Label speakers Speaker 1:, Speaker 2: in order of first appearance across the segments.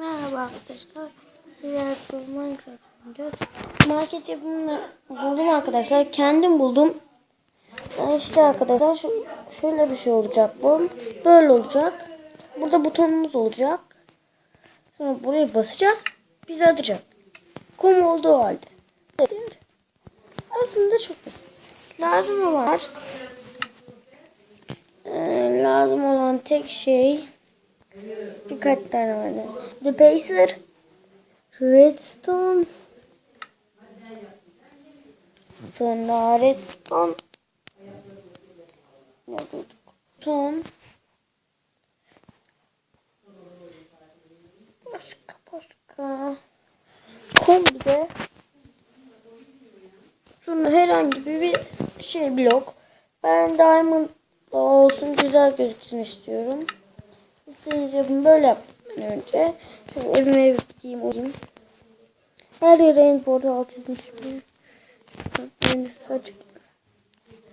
Speaker 1: Merhaba arkadaşlar. Sizlerle Minecraft oynayacağız. Market yapımını buldum arkadaşlar. Kendim buldum. Ee, İşte arkadaşlar şöyle bir şey olacak bu. Böyle olacak. Burada butonumuz olacak. Sonra buraya basacağız. Bizi atacak. Kum olduğu halde. Aslında çok basit. Lazım olan ee, lazım olan tek şey birkaç tane var. The Pacer, Redstone, sonra Redstone, ne bulduk? Ton, başka başka, kum bir de, sonra herhangi bir şey blok. Ben diamond olsun güzel gözüksün istiyorum. Yapın böyle yapın önce. Şöyle evime gideyim uyuyayım. Her yere rainbow alt çizmişim. Evin üstü açık.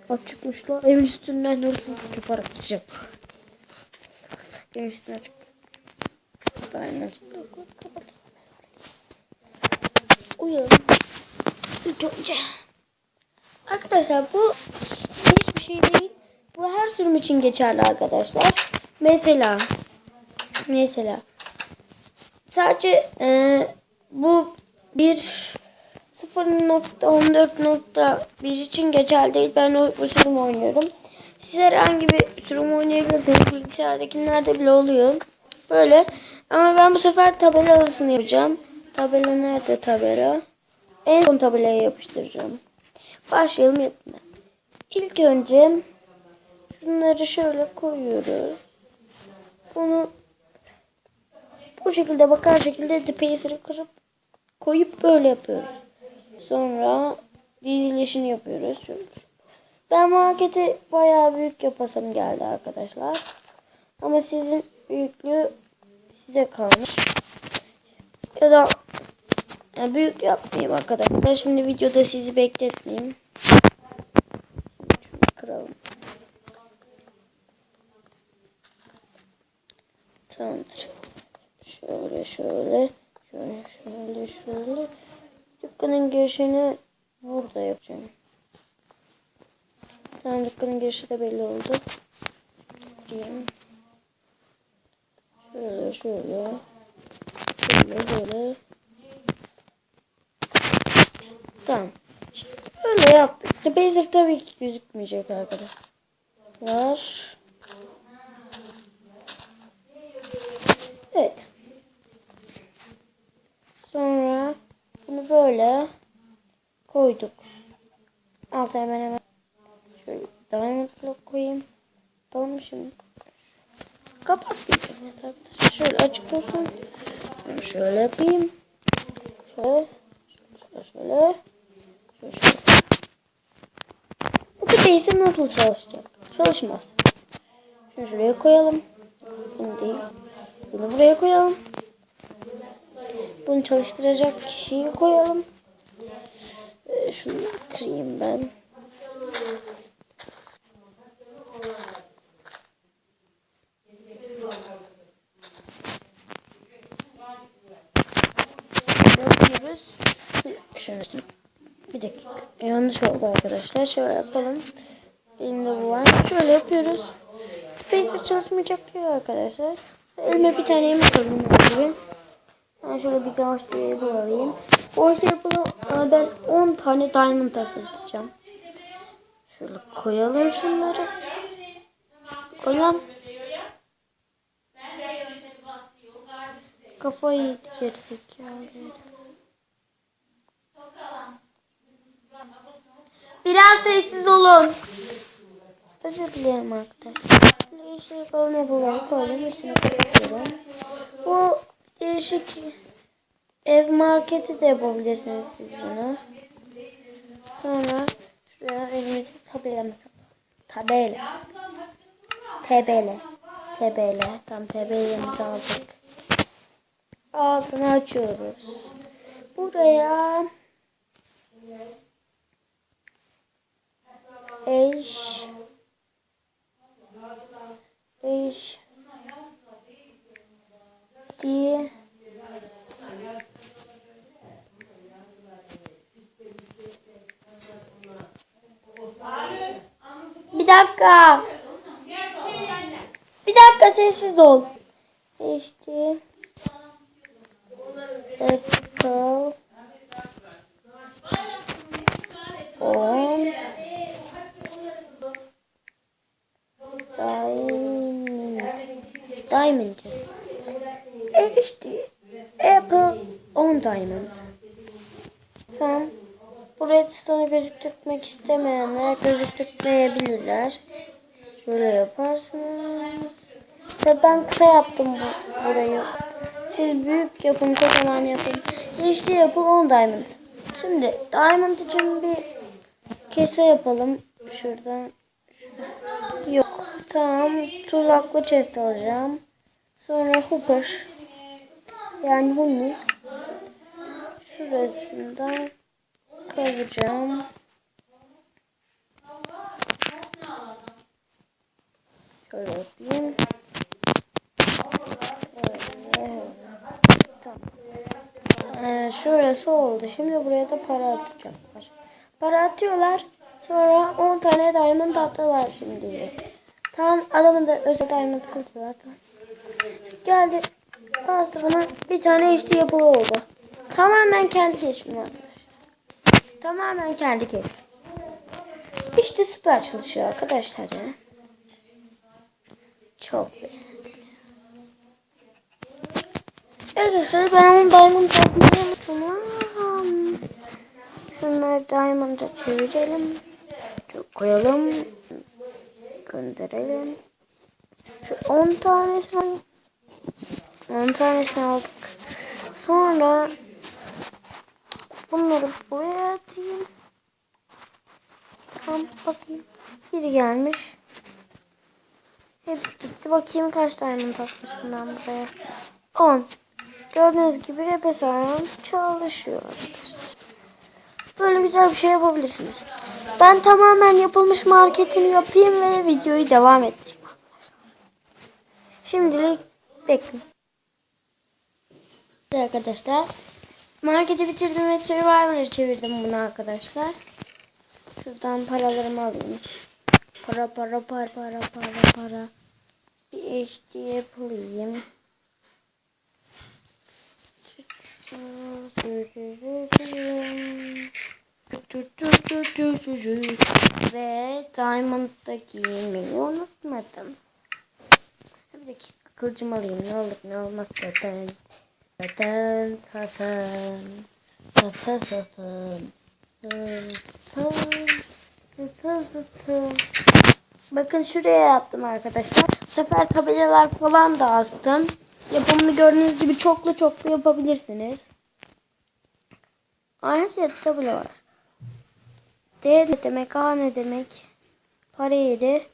Speaker 1: Açıkmış lan. Evin üstünden hırsızlık yaparak gideceğim. Evin üstüne açık. Aynen. Kapat. Uyuyalım. İlk önce. Arkadaşlar bu hiçbir şey değil. Bu her sürüm için geçerli arkadaşlar. Mesela mesela sadece e, bu bir 0.14.1 için geçerli değil. Ben o bu sürüm oynuyorum. Siz herhangi bir sürüm oynayabilirsiniz. Bilgisayardakilerde bile oluyor. Böyle. Ama ben bu sefer tabela arasını yapacağım. Tabela nerede tabela? En son tabelaya yapıştıracağım. Başlayalım yapmaya. İlk önce şunları şöyle koyuyoruz. Bunu bu şekilde bakar şekilde depacer'ı kırıp koyup böyle yapıyoruz. Sonra dizilişini yapıyoruz. Ben marketi bayağı büyük yapasım geldi arkadaşlar. Ama sizin büyüklüğü size kalmış. Ya da ya büyük yapmayayım arkadaşlar. Şimdi videoda sizi bekletmeyeyim. Şöyle şöyle. Şöyle şöyle. Dükkanın girişini burada yapacağım. Tamam dükkanın girişi de belli oldu. Kurayım. Şöyle şöyle. Şöyle şöyle. Tamam. Şimdi böyle yaptık. The Basic tabii ki gözükmeyecek arkadaşlar. Evet. Sonra bunu böyle koyduk. Alta hemen hemen şöyle diamond block koyayım. Tamam şimdi. Kapat bir arkadaşlar. Şöyle açık olsun. Şöyle yapayım. Şöyle. Şöyle şöyle. Şöyle şöyle. Bu değilse nasıl çalışacak? Çalışmaz. Şunu şuraya koyalım. Bunu değil. Bunu buraya koyalım. Bunu çalıştıracak kişiyi koyalım. Ee, şunu kırayım ben. Yapıyoruz. Şunu bir dakika. Yanlış oldu arkadaşlar. Şöyle yapalım. Elimde bu var. Şöyle yapıyoruz. Facebook çalışmayacak diyor arkadaşlar. Elime bir tane yemek alayım. Ben şöyle bir gamaç diye alayım. Orta yapılı e, ben 10 tane diamond tasarlayacağım. Şöyle koyalım şunları. Koyalım. Kafayı yedik ya. Biraz sessiz olun. Özür dilerim arkadaşlar. İşte yapalım yapalım koydum. Bu değişik ev marketi de yapabilirsiniz siz bunu. Sonra şuraya elimizi tabelamız tabela tebele tebele tam tebelemizi aldık. Altını açıyoruz. Buraya eş eş di dakika. Bir dakika sessiz ol. İşte. Apple. On. Diamond. Diamond. İşte. Apple on diamond. Tamam. Bu gözüktürmek istemeyenler gözüktürmeyebilirler. Şöyle yaparsınız. Ve ben kısa yaptım bu, burayı. Siz büyük yapın, kocaman yapın. İşte yapın 10 diamond. Şimdi diamond için bir kese yapalım. Şuradan. Yok. Tamam. Tuzaklı chest alacağım. Sonra hooper. Yani bunu. Şurasından kazacağım. Şöyle. Ee, şurası oldu. Şimdi buraya da para atacaklar. Para atıyorlar. Sonra 10 tane diamond attılar şimdi. Tamam adamın da özel diamond kılıcı var. Geldi. Bastı bana bir tane işte yapılı oldu. Tamamen kendi keşfim arkadaşlar. Tamamen kendi keşfim. İşte süper çalışıyor arkadaşlar ya. Çok beğendim. Arkadaşlar ben onun diamond yapmayı unuttum. Şunları diamond'a çevirelim. Çok koyalım. Gönderelim. Şu 10 tanesini 10 tanesini aldık. Sonra bunları buraya atayım. Tamam bakayım. Biri gelmiş. Hepsi gitti. Bakayım kaç diamond atmışım ben buraya. 10. Gördüğünüz gibi rap hesabım çalışıyor. Böyle güzel bir şey yapabilirsiniz. Ben tamamen yapılmış marketini yapayım ve videoyu devam edeceğim. Şimdilik bekleyin. Arkadaşlar marketi bitirdim ve Survivor'a çevirdim bunu arkadaşlar. Şuradan paralarımı alayım. Para para para para para para. Bir HD yapayım. Ve Diamond'da giymeyi unutmadım. Bir dakika kılıcımı alayım. Ne olur ne olmaz zaten. Zaten zaten. Zaten zaten. Zaten zaten. Bakın şuraya yaptım arkadaşlar. Bu sefer tabelalar falan da astım. Yapımını gördüğünüz gibi çoklu çoklu yapabilirsiniz. Ayrıca tabela var. D ne demek? A ne demek? Para yedi.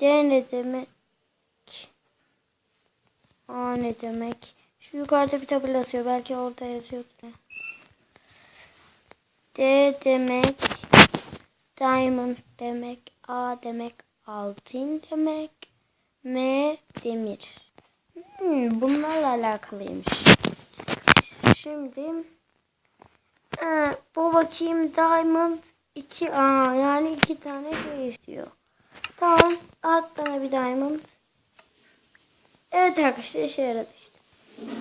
Speaker 1: D ne demek? A ne demek? Şu yukarıda bir tabela yazıyor. Belki orada yazıyordur. D demek. Diamond demek. A demek. Altın demek. M demir. Hmm, bunlarla alakalıymış. Şimdi ee, bu bakayım Diamond 2A yani iki tane şey istiyor. Tamam at bana bir Diamond. Evet arkadaşlar işe yaradı işte.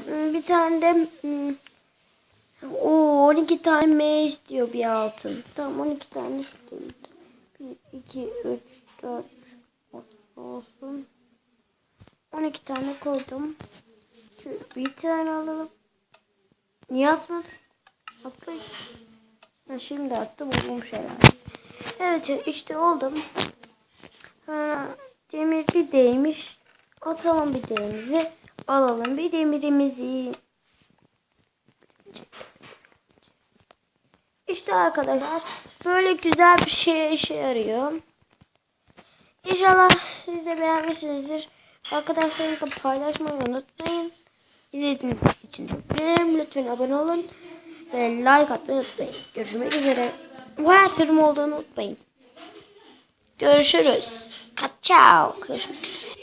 Speaker 1: Hmm, Bir tane de hmm, o 12 tane M istiyor bir altın. Tamam 12 tane şu değil. 1, 2, 3, 4 olsun. 12 tane koydum. Şöyle bir tane alalım. Niye atmadın? Attı. Ha, şimdi attı bulmuş herhalde. Evet işte oldum. Sonra demir bir değmiş. Atalım bir demirimizi. Alalım bir demirimizi. İşte arkadaşlar böyle güzel bir şey işe yarıyor. İnşallah siz de beğenmişsinizdir. Arkadaşlarınızla paylaşmayı unutmayın. İzlediğiniz için teşekkür. Lütfen abone olun. Ve like atmayı unutmayın. Görüşmek üzere. Bu her sırrım olduğunu unutmayın. Görüşürüz. Ciao. Görüşmek üzere.